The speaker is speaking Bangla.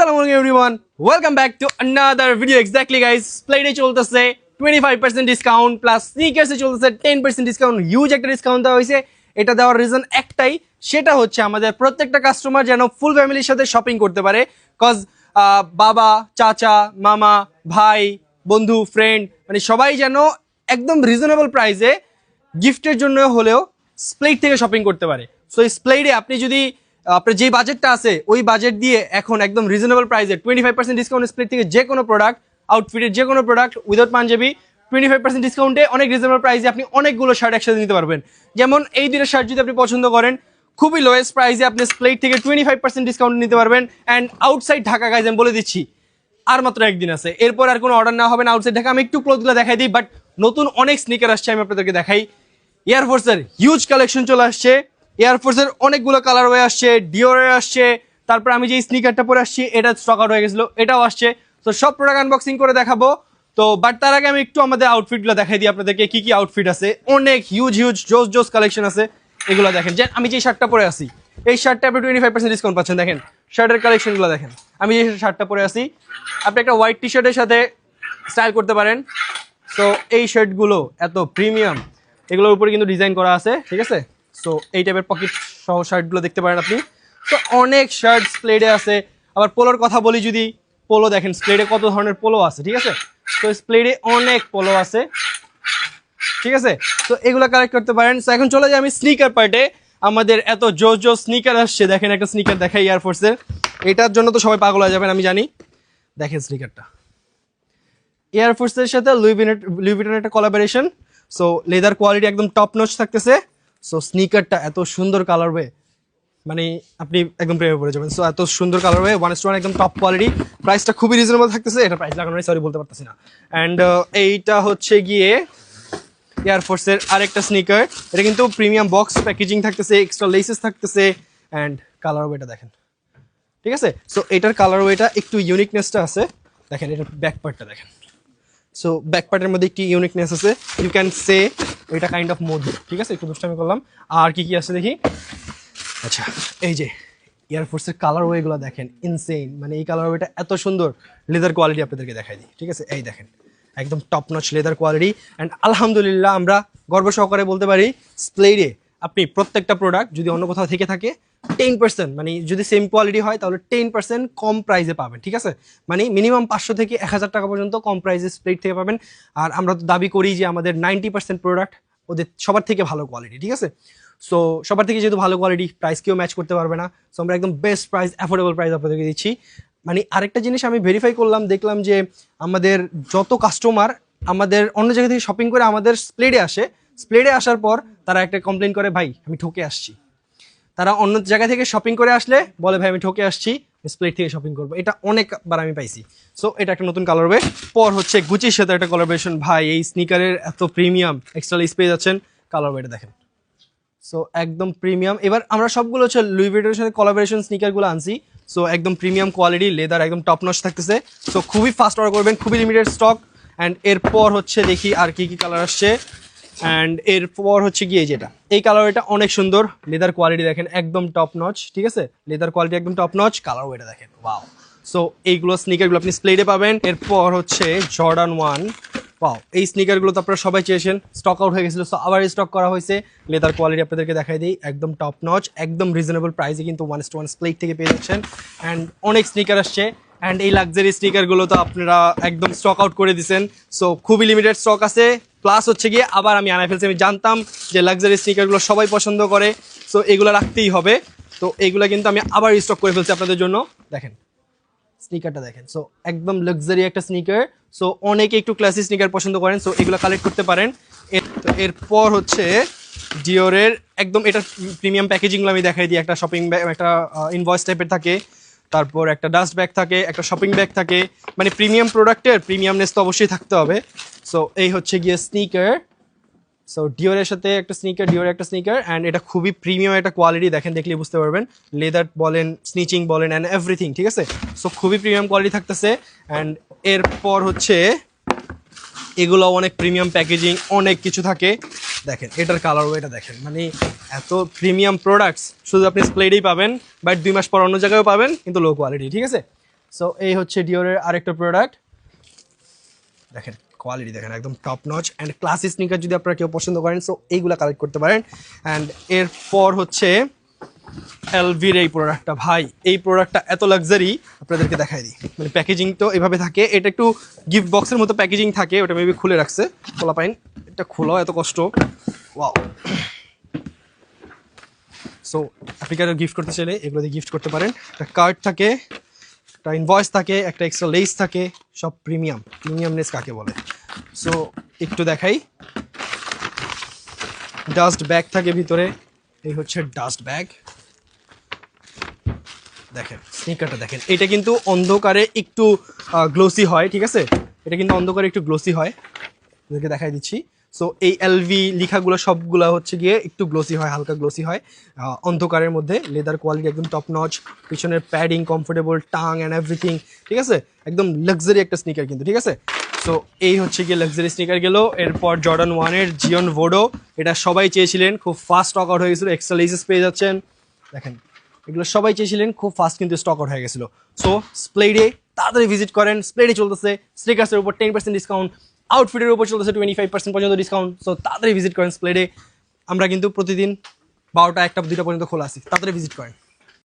Everyone welcome back to another video exactly guys প্লেটে চলতেছে twenty five percent discount plus স্নিকার্সে চলতেছে টেন পার্সেন্ট ডিসকাউন্ট হিউজ একটা ডিসকাউন্ট দেওয়া হয়েছে। এটা দেওয়ার রিজন একটাই, সেটা হচ্ছে আমাদের প্রত্যেকটা কাস্টমার যেন ফুল ফ্যামিলির সাথে শপিং করতে পারে। কজ বাবা, চাচা, মামা, ভাই, বন্ধু ফ্রেন্ড মানে সবাই যেন একদম রিজনেবল প্রাইসে গিফটের জন্য হলেও স্প্লেট থেকে শপিং করতে পারে। সো এই স্প্লেটে আপনি যদি আপনার যে বাজেটটা আছে, ওই বাজেট দিয়ে এখন একদম রিজনেবল প্রাইসে twenty five percent discount Splate থেকে যে কোনো প্রোডাক্ট আউটফিটের যে কোনো product without Punjabi twenty five percent ডিসকাউন্টে অনেক রিজনেবল প্রাইসে আপনি অনেকগুলো শার্ট একসাথে নিতে পারবেন। যেমন এই দুটো শার্ট যদি আপনি পছন্দ করেন, খুবই লোয়েস্ট প্রাইসে আপনি স্প্লেট থেকে টোয়েন্টি ফাইভ পার্সেন্ট ডিসকাউন্ট নিতে পারবেন। অ্যান্ড আউটসাইড ঢাকা গাইজ আমি বলে দিচ্ছি, আর মাত্র একদিন আছে। এরপর আর কোনো অর্ডার না হবে না আউটসাইড ঢাকা। আমি একটু ক্লোথগুলো দেখাই দিই বাট নতুন অনেক স্নিকার আসছে, আমি আপনাদেরকে দেখাই। এয়ারফোর্সের হিউজ কালেকশন চলে আসছে। এয়ারফোর্সের অনেকগুলো কালার হয়ে আসছে ডিওরের আসছে, তারপর আমি যে স্নিকারটা পরে আসছি, এটা স্টক আউট হয়ে গেছিল, এটাও আসছে। তো সব প্রোডাক্ট আনবক্সিং করে দেখাবো। তো বাট তার আগে আমি একটু আমাদের আউটফিটগুলো দেখাই দিই আপনাদেরকে, কি কি আউটফিট আছে। অনেক হিউজ হিউজ জোস জোস কালেকশন আছে। এগুলো দেখেন। যে আমি যে শার্টটা পরে আছি, এই শার্টটা আপনি টোয়েন্টি ফাইভ পার্সেন্ট ডিসকাউন্ট পাচ্ছেন, দেখেন। শার্টের কালেকশনগুলো দেখেন। আমি যে শার্টটা পরে আছি, আপনি একটা হোয়াইট টি শার্টের সাথে স্টাইল করতে পারেন। সো এই শার্টগুলো এত প্রিমিয়াম এগুলোর উপরে কিন্তু ডিজাইন করা আছে, ঠিক আছে? সো এই টাইপের পকেট সহ শার্টগুলো দেখতে পারেন আপনি। তো অনেক শার্ট স্প্লেডে আছে। আবার পোলোর কথা বলি যদি পোলো দেখেন স্প্লেডে কত ধরনের পোলো আছে, ঠিক আছে? তো স্প্লেডে অনেক পোলো আছে। ঠিক আছে? তো এগুলো কালেক্ট করতে পারেন। তো এখন চলে যাই আমি স্নিকার পার্টে আমাদের এত জো জো স্নিকার আসছে। দেখেন একটা স্নিকার দেখাই এয়ারফোর্সের এটার জন্য তো সবাই পাগল হয়ে যাবেন, আমি জানি। দেখেন স্নিকারটা এয়ারফোর্সের সাথে লুইভিনেট লুইভিটনের একটা কোলাবোরেশন সো লেদার কোয়ালিটি একদম টপ নচ থাকতেছে। সো স্নিকারটা এত সুন্দর কালার ওয়ে মানে আপনি একদম প্রেমে পড়ে যাবেন। সো এত সুন্দর কালার ওয়ে ওয়ান ওয়ান একদম টপ কোয়ালিটি প্রাইসটা খুবই রিজনেবল থাকতেছে, এটা প্রাইস লাগানো সরি বলতে পারতেছি না। অ্যান্ড এইটা হচ্ছে গিয়ে এয়ারফোর্সের আরেকটা স্নিকার এটা কিন্তু প্রিমিয়াম বক্স প্যাকেজিং থাকতেছে এক্সট্রা লেসেস থাকতেছে অ্যান্ড কালার ওয়েটা দেখেন। ঠিক আছে? সো এটার কালার ওয়েটা একটু ইউনিকনেসটা আছে। দেখেন, এটার ব্যাক পার্টটা দেখেন। সো ব্যাক পার্টের মধ্যে একটি ইউনিকনেস আছে। ইউ ক্যান সে এটা কাইন্ড অফ মধু ঠিক আছে? একটু দুষ্টামি করলাম। আর কি কি আছে দেখি? আচ্ছা এই যে এয়ারফোর্সের কালার ওয়েগুলো দেখেন ইনসেইন মানে এই কালার ওয়েটা এত সুন্দর লেদার কোয়ালিটি আপনাদেরকে দেখাই দিই, ঠিক আছে? এই দেখেন, একদম top notch leather quality and আলহামদুলিল্লাহ আমরা গর্ব সহকারে বলতে পারি স্প্লেডে আপনি প্রত্যেকটা প্রোডাক্ট যদি অন্য কোথাও থেকে থাকে টেন পার্সেন্ট মানে যদি সেম কোয়ালিটি হয়, তাহলে টেন পার্সেন্ট কম প্রাইসে পাবেন, ঠিক আছে? মানে মিনিমাম পাঁচশো থেকে এক হাজার টাকা পর্যন্ত কম প্রাইসে স্প্লেট থেকে পাবেন। আর আমরা তো দাবি করি যে আমাদের নাইনটি পার্সেন্ট প্রোডাক্ট ওদের সবার থেকে ভালো কোয়ালিটি ঠিক আছে? সো সবার থেকে যেহেতু ভালো কোয়ালিটি প্রাইস কেউ ম্যাচ করতে পারবে না। সো আমরা একদম বেস্ট প্রাইস অ্যাফোর্ডেবল প্রাইস আপনাদেরকে দিচ্ছি। মানে আরেকটা জিনিস আমি ভেরিফাই করলাম, দেখলাম যে আমাদের যত কাস্টমার আমাদের অন্য জায়গা থেকে শপিং করে আমাদের স্প্লেডে আসে স্প্লেডে আসার পর তারা একটা কমপ্লেন করে, ভাই, আমি ঠকে আসছি। তারা অন্য জায়গা থেকে শপিং করে আসলে বলে, ভাই, আমি ঠকে আসছি স্প্লেট থেকে শপিং করব। এটা অনেকবার আমি পাইছি। সো এটা একটা নতুন কালার পর হচ্ছে গুচির সাথে একটা কোলাবোরেশন ভাই, এই স্নিকারের এত প্রিমিয়াম এক্সট্রা লিস পেয়ে যাচ্ছেন। কালার এটা দেখেন। সো একদম প্রিমিয়াম এবার আমরা সবগুলো হচ্ছে লুই ভিটের সাথে কোলাবোরেশন স্নিকারগুলো আনছি। সো একদম প্রিমিয়াম কোয়ালিটি লেদার একদম টপ নচ থাকতেছে। সো খুবই ফাস্ট অর্ডার করবেন, খুবই লিমিটেড স্টক অ্যান্ড এরপর হচ্ছে দেখি আর কি কি কালার আসছে। অ্যান্ড এরপর হচ্ছে গিয়ে যেটা, এই কালার এটা অনেক সুন্দর। লেদার কোয়ালিটি দেখেন একদম টপ নচ ঠিক আছে? লেদার কোয়ালিটি একদম টপ নচ কালার এটা দেখেন ওয়াও সো এইগুলো স্নিকারগুলো আপনি স্প্লেডে পাবেন। এরপর হচ্ছে জর্ডান ওয়ান পাও এই স্নিকারগুলো তো আপনারা সবাই চেয়েছেন স্টক আউট হয়ে গেছিল সো আবার স্টক করা হয়েছে। লেদার কোয়ালিটি আপনাদেরকে দেখাই দিই, একদম টপ নচ একদম রিজনেবল প্রাইসে কিন্তু ওয়ান টু ওয়ান স্প্লেট থেকে পেয়ে যাচ্ছেন। অ্যান্ড অনেক স্নিকার আসছে অ্যান্ড এই লাক্সারি স্নিকারগুলো তো আপনারা একদম স্টক আউট করে দিয়েছেন সো খুবই লিমিটেড স্টক আছে। প্লাস হচ্ছে গিয়ে আবার আমি আনাই ফেলছি। আমি জানতাম যে লাক্সারি স্নিকারগুলো সবাই পছন্দ করে। সো এগুলো রাখতেই হবে। তো এইগুলো কিন্তু আমি আবার স্টক করে ফেলছি আপনাদের জন্য। দেখেন স্নিকারটা দেখেন। সো একদম লাক্সারি একটা স্নিকার সো অনেকে একটু ক্লাসি স্নিকার পছন্দ করেন। সো এগুলো কালেক্ট করতে পারেন। এরপর হচ্ছে ডিওরের একদম এটা প্রিমিয়াম প্যাকেজিংগুলো আমি দেখাই দিই। একটা শপিং ব্যাগ একটা ইনভয়েস টাইপের থাকে। তারপর একটা ডাস্ট ব্যাগ থাকে, একটা শপিং ব্যাগ থাকে। মানে প্রিমিয়াম প্রোডাক্টের প্রিমিয়ামনেস তো অবশ্যই থাকতে হবে। সো এই হচ্ছে গিয়ে স্নিকার সো ডিওরের সাথে একটা স্নিকার ডিওরের একটা স্নিকার অ্যান্ড এটা খুবই প্রিমিয়াম একটা কোয়ালিটি দেখেন দেখলে বুঝতে পারবেন। লেদার বলেন স্নিচিং বলেন অ্যান্ড এভরিথিং ঠিক আছে? সো খুবই প্রিমিয়াম কোয়ালিটি থাকতেছে অ্যান্ড এরপর হচ্ছে এগুলো অনেক প্রিমিয়াম প্যাকেজিং অনেক কিছু থাকে। দেখেন, এটার কালার এটা দেখেন। মানে এত প্রিমিয়াম প্রোডাক্টস শুধু আপনি স্প্লেডেই পাবেন বাট দুই মাস পর অন্য জায়গায়ও পাবেন, কিন্তু লো কোয়ালিটি ঠিক আছে? সো এই হচ্ছে ডিওরের আরেকটা প্রোডাক্ট দেখেন কোয়ালিটি দেখেন, একদম top notch and classy sneaker যদি আপনারা কেউ পছন্দ করেন সো এইগুলো কালেক্ট করতে পারেন। অ্যান্ড এরপর হচ্ছে এলভির এই প্রোডাক্টটা ভাই, এই প্রোডাক্টটা এত লাক্সারি আপনাদেরকে দেখাই দিই। মানে প্যাকেজিং তো এভাবে থাকে, এটা একটু গিফট বক্সের মতো প্যাকেজিং থাকে, ওটা মেবি খুলে রাখছে খোলা পাইন এটা খোলাও এত কষ্ট। ওয়াও সো আপনি কারও গিফট করতে চাইলে এগুলো দিয়ে গিফট করতে পারেন। একটা কার্ড থাকে, একটা ইনভয়েস থাকে, একটা এক্সট্রা লেস থাকে, সব প্রিমিয়াম প্রিমিয়ামনেস কাকে বলে? সো একটু দেখাই। ডাস্ট ব্যাগ থাকে ভিতরে, এই হচ্ছে ডাস্ট ব্যাগ দেখেন স্নিকারটা দেখেন। এটা কিন্তু অন্ধকারে একটু গ্লোসি হয়, ঠিক আছে? এটা কিন্তু অন্ধকারে একটু গ্লোসি হয়। আপনাদেরকে দেখাই দিচ্ছি। সো এই এলভি লেখাগুলো সবগুলো হচ্ছে গিয়ে একটু গ্লোসি হয়, হালকা গ্লোসি হয়। অন্ধকারের মধ্যে লেদার কোয়ালিটি একদম টপ নচ পিছনের padding comfortable tongue and everything ঠিক আছে? একদম লাক্সারি একটা স্নিকার কিন্তু, ঠিক আছে? সো এই হচ্ছে গিয়ে লাক্সারি স্নিকার গেল। এরপর জর্ডান ওয়ানের জিওন ভোডো এটা সবাই চেয়েছিলেন, খুব ফাস্ট স্টক আউট হয়ে গেছিল এক্সট্রা লেসেস পেয়ে যাচ্ছেন। দেখেন, এগুলো সবাই চেয়েছিলেন, খুব ফাস্ট কিন্তু স্টক আউট হয়ে গেছিল। সো স্প্লেডে তাড়াতাড়ি ভিজিট করেন স্প্লেডে চলতেছে স্নিকার্সের উপর টেন পার্সেন্ট ডিসকাউন্ট আউটফিটের উপর চলতেছে টোয়েন্টি ফাইভ পার্সেন্ট পর্যন্ত ডিসকাউন্ট সো তাড়াতাড়ি ভিজিট করেন স্প্লেডে আমরা কিন্তু প্রতিদিন বারোটা, একটা, দুইটা পর্যন্ত খোলা আছি, তাড়াতাড়ি ভিজিট করেন।